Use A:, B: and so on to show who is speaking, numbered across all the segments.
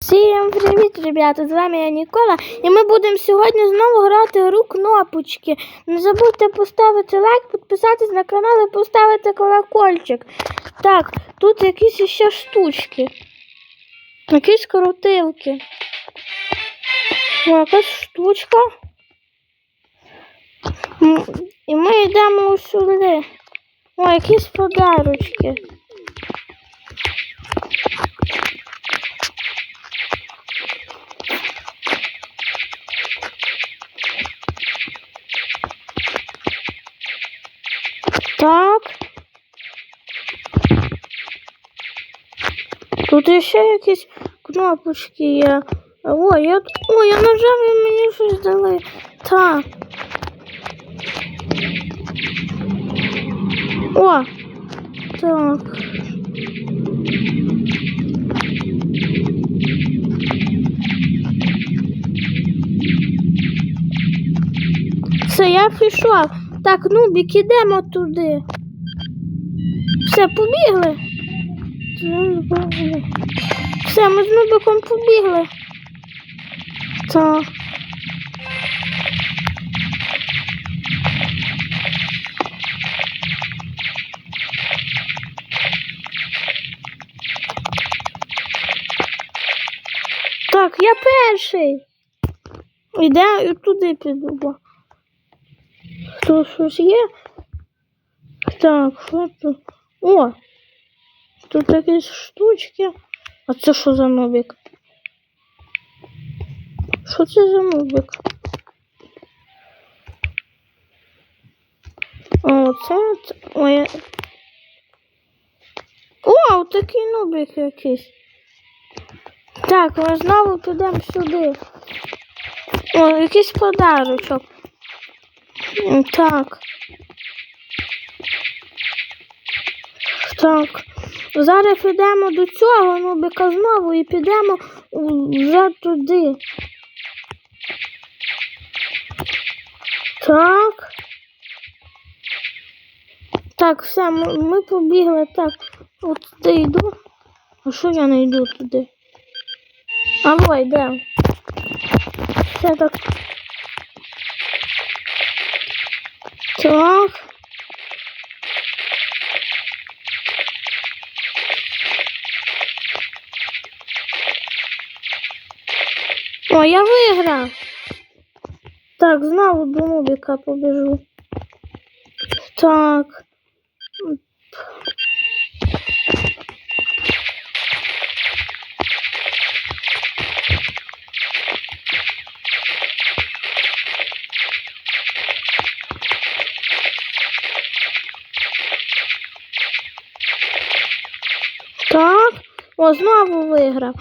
A: Всім привіт, ребята! З вами я Нікола, і ми будемо сьогодні знову грати гру кнопочки. Не забудьте поставити лайк, підписатись на канал і поставити колокольчик. Так, тут якісь ще штучки. Якісь крутилки. Якась штучка. І ми йдемо сюди. О, якісь подарочки. Так. Тут ще якісь кнопочки є. О, я, о, я нажав і мені щось дали. Так. О, так. Все, я пішов. Так, Нубік, ідемо туди. Все, побігли. Все, ми з Нубиком побігли. Так. Так, я перший. Іде і туди піду. Тут щось є? Так, що тут? О! Тут якісь штучки. А це що за нубик? Що це за нубик? О, це. Ой. О, такий нубик якийсь. Так, ми знову підемо сюди. О, якийсь подарочок. Так. Так. Зараз підемо до цього нубика знову і підемо вже туди. Так. Так, все, ми, ми побігли. Так, от туди йду. А що я не йду туди? Алло, йдемо. Все так. Так. О, я виграв. Так, знову до Нубіка побіжу. Так. Так. О, знову виграв.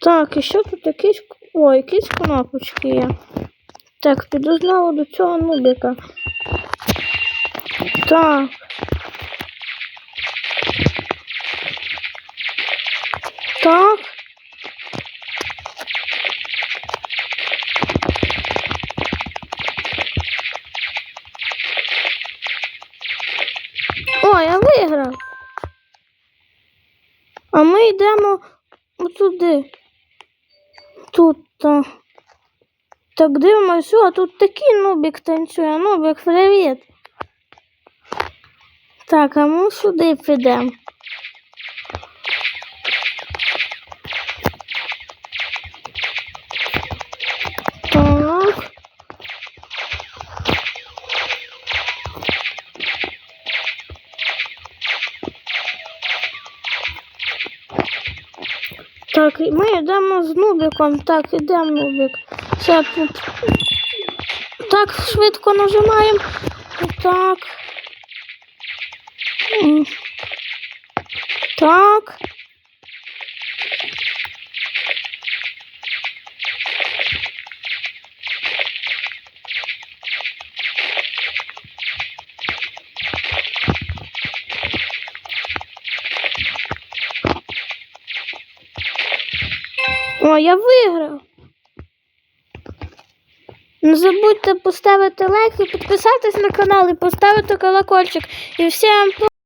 A: Так, і що тут якісь. О, якісь кнопочки є. Так, піду знову до цього нубика. Так. Так. А ми йдемо туди. Тут. -то. Так дивимося, а тут такий нубик танцює. Нубик, привіт. Так, а ми сюди підемо. Так, ми йдемо з Нубиком. Так, ідемо Нубик. Це. Так, швидко нажимаємо. Так. Так. О, я виграв. Не забудьте поставити лайк і підписатись на канал і поставити колокольчик. І всім